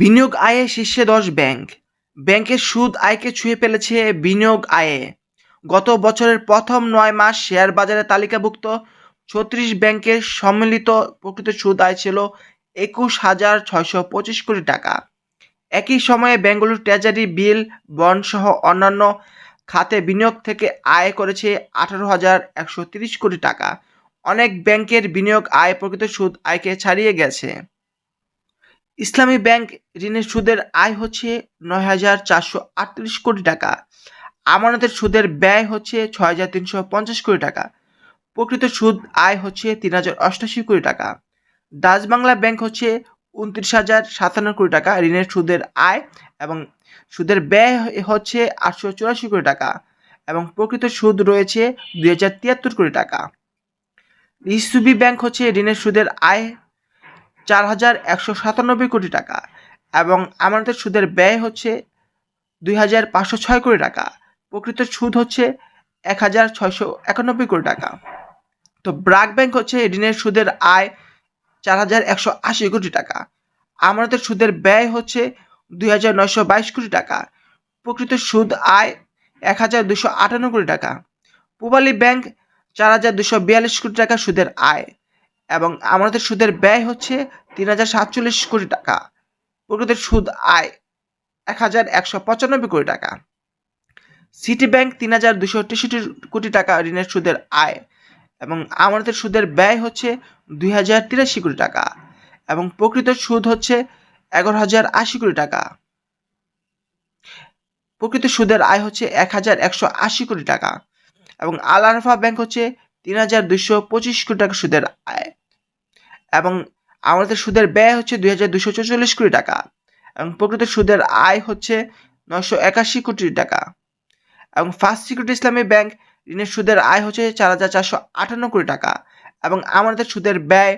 বিনিয়োগ আয়ে শীর্ষে দশ ব্যাংক। ব্যাংকের সুদ আয়কে ছুঁয়ে ফেলেছে বিনিয়োগ আয়ে। গত বছরের প্রথম নয় মাস শেয়ার বাজারে তালিকাভুক্ত ছত্রিশ ব্যাংকের সম্মিলিত প্রকৃত সুদ আয় ছিল একুশ হাজার ছয়শো পঁচিশ কোটি টাকা। একই সময়ে বেঙ্গালুরু ট্রেজারি বিল, বন্ড সহ অন্যান্য খাতে বিনিয়োগ থেকে আয় করেছে আঠারো হাজার একশো তিরিশ কোটি টাকা। অনেক ব্যাংকের বিনিয়োগ আয় প্রকৃত সুদ আয়কে ছাড়িয়ে গেছে। ইসলামী ব্যাংক ঋণের সুদের আয় হচ্ছে নয় হাজার চারশো আটত্রিশ কোটি টাকা। আমানতের সুদের ব্যয় হচ্ছে ছয় হাজার তিনশো পঞ্চাশ কোটি টাকা। প্রকৃত সুদ আয় হচ্ছে তিন হাজার অষ্টাশি কোটি টাকা। ডাচ বাংলা ব্যাংক হচ্ছে উনত্রিশ হাজার সাতান্ন কোটি টাকা ঋণের সুদের আয় এবং সুদের ব্যয় হচ্ছে আটশো চুরাশি কোটি টাকা এবং প্রকৃত সুদ রয়েছে দুই হাজার তিয়াত্তর কোটি টাকা। ইসুবি ব্যাংক হচ্ছে ঋণের সুদের আয় চার হাজার একশো সাতানব্বই কোটি টাকা এবং আমানতের সুদের ব্যয় হচ্ছে দুই হাজার পাঁচশো ছয় কোটি টাকা। প্রকৃত সুদ হচ্ছে এক হাজার ছয়শো একানব্বই কোটি টাকা। তো ব্রাক ব্যাংক হচ্ছে ঋণের সুদের আয় চার হাজার একশো আশি কোটি টাকা। আমানতের সুদের ব্যয় হচ্ছে দুই হাজার নয়শো বাইশ কোটি টাকা। প্রকৃত সুদ আয় এক হাজার দুশো আটান্ন কোটি টাকা। পূবালী ব্যাংক চার হাজার দুশো বিয়াল্লিশ কোটি টাকা সুদের আয়। এবং আমাদের সুদের ব্যয় হচ্ছে তিন হাজার সাতচল্লিশ কোটি টাকা। প্রকৃত সুদ আয় এক হাজার একশো পঁচানব্বই কোটি টাকা। সিটি ব্যাংক তিন হাজার দুশো তেষট্টি কোটি টাকা ঋণের সুদের আয় এবং আমাদের সুদের ব্যয় হচ্ছে দুই হাজার তিরাশি কোটি টাকা এবং প্রকৃত সুদ হচ্ছে এগারো হাজার আশি কোটি টাকা। প্রকৃত সুদের আয় হচ্ছে এক হাজার একশো আশি কোটি টাকা এবং আল আরফা ব্যাংক হচ্ছে তিন হাজার দুশো পঁচিশ কোটি টাকা সুদের আয়। এবং আমাদের সুদের ব্যয় হচ্ছে দুই হাজার দুশো চৌচল্লিশ কোটি টাকা এবং প্রকৃত সুদের আয় হচ্ছে নয়শো একাশি কোটি টাকা এবং ফার্স্ট সিকিউরিটি ইসলামী ব্যাংক ঋণের সুদের আয় হচ্ছে চার হাজার চারশো আটান্ন কোটি টাকা এবং আমাদের সুদের ব্যয়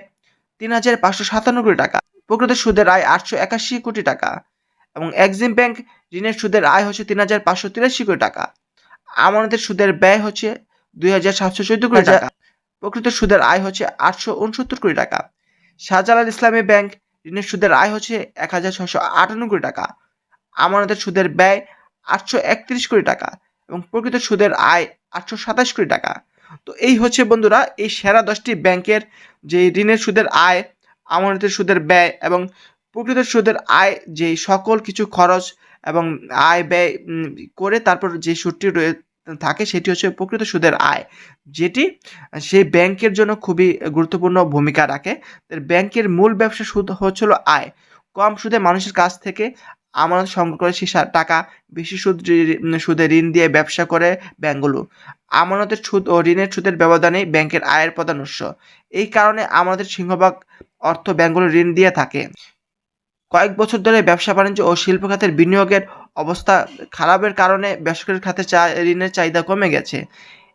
তিন হাজার পাঁচশো সাতান্ন কোটি টাকা। প্রকৃত সুদের আয় আটশো একাশি কোটি টাকা এবং এক্সিম ব্যাংক ঋণের সুদের আয় হচ্ছে তিন হাজার পাঁচশো তিরাশি কোটি টাকা। আমাদের সুদের ব্যয় হচ্ছে দুই হাজার সাতশো চোদ্দ কোটি টাকা। প্রকৃত সুদের আয় হচ্ছে আটশো উনসত্তর কোটি টাকা। শাহজালাল ইসলামী ব্যাংক ঋণের সুদের আয় হচ্ছে এক হাজার ছশো কোটি টাকা। আমানতের সুদের ব্যয় আটশো একত্রিশ কোটি টাকা এবং প্রকৃত সুদের আয় আটশো সাতাশ কোটি টাকা। তো এই হচ্ছে বন্ধুরা, এই সেরা দশটি ব্যাংকের যে ঋণের সুদের আয়, আমানতের সুদের ব্যয় এবং প্রকৃত সুদের আয় যে সকল কিছু খরচ এবং আয় ব্যয় করে তারপর যে সুদটি রয়ে থাকে সেটি হচ্ছে প্রকৃত সুদের আয়, যেটি সেই ব্যাংকের জন্য খুবই গুরুত্বপূর্ণ ভূমিকা রাখে। ব্যাংকের মূল ব্যবসা সুদ হচ্ছিল আয়। কম সুদে মানুষের কাছ থেকে আমানত সংগ্রহ করে সেই টাকা বেশি সুদ সুদে ঋণ দিয়ে ব্যবসা করে ব্যাংকগুলো আমানতের সুদ ও ঋণের সুদের ব্যবধানে ব্যাংকের আয়ের প্রধান উৎস। এই কারণে আমাদের সিংহভাগ অর্থ ব্যাংকগুলো ঋণ দিয়ে থাকে। কয়েক বছর ধরে ব্যবসা বাণিজ্য ও শিল্প খাতের বিনিয়োগের অবস্থা খারাপের কারণে বেসরকারি খাতে চা, ঋণের চাহিদা কমে গেছে।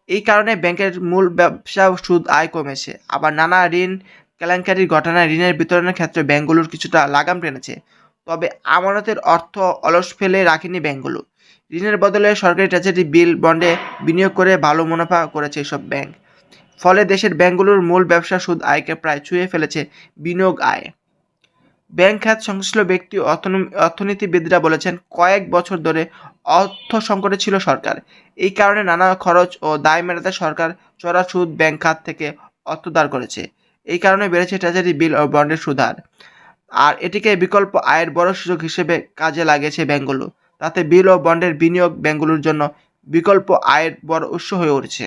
এই কারণে ব্যাংকের মূল ব্যবসা সুদ আয় কমেছে। আবার নানা ঋণ কেলেঙ্কারির ঘটনায় ঋণের বিতরণের ক্ষেত্রে ব্যাংকগুলোর কিছুটা লাগাম টেনেছে। তবে আমানতের অর্থ অলস ফেলে রাখেনি ব্যাংকগুলো। ঋণের বদলে সরকারি ট্রেজারি বিল, বন্ডে বিনিয়োগ করে ভালো মুনাফা করেছে এসব ব্যাংক। ফলে দেশের ব্যাংকগুলোর মূল ব্যবসা সুদ আয়কে প্রায় ছুঁয়ে ফেলেছে বিনিয়োগ আয়। ব্যাংক খাত সংশ্লিষ্ট ব্যক্তি অর্থনীতিবিদরা বলেছেন, কয়েক বছর ধরে অর্থ সংকটে ছিল সরকার। এই কারণে নানা খরচ ও দায় মেটাতে সরকার চড়া সুদ ব্যাংক খাত থেকে অর্থ দাঁড় করেছে। এই কারণে বেড়েছে ট্রেজারি বিল ও বন্ডের সুদহার আর এটিকে বিকল্প আয়ের বড় সুযোগ হিসেবে কাজে লাগিয়েছে ব্যাংকগুলো। তাতে বিল ও বন্ডের বিনিয়োগ ব্যাংকগুলোর জন্য বিকল্প আয়ের বড় উৎস হয়ে উঠেছে।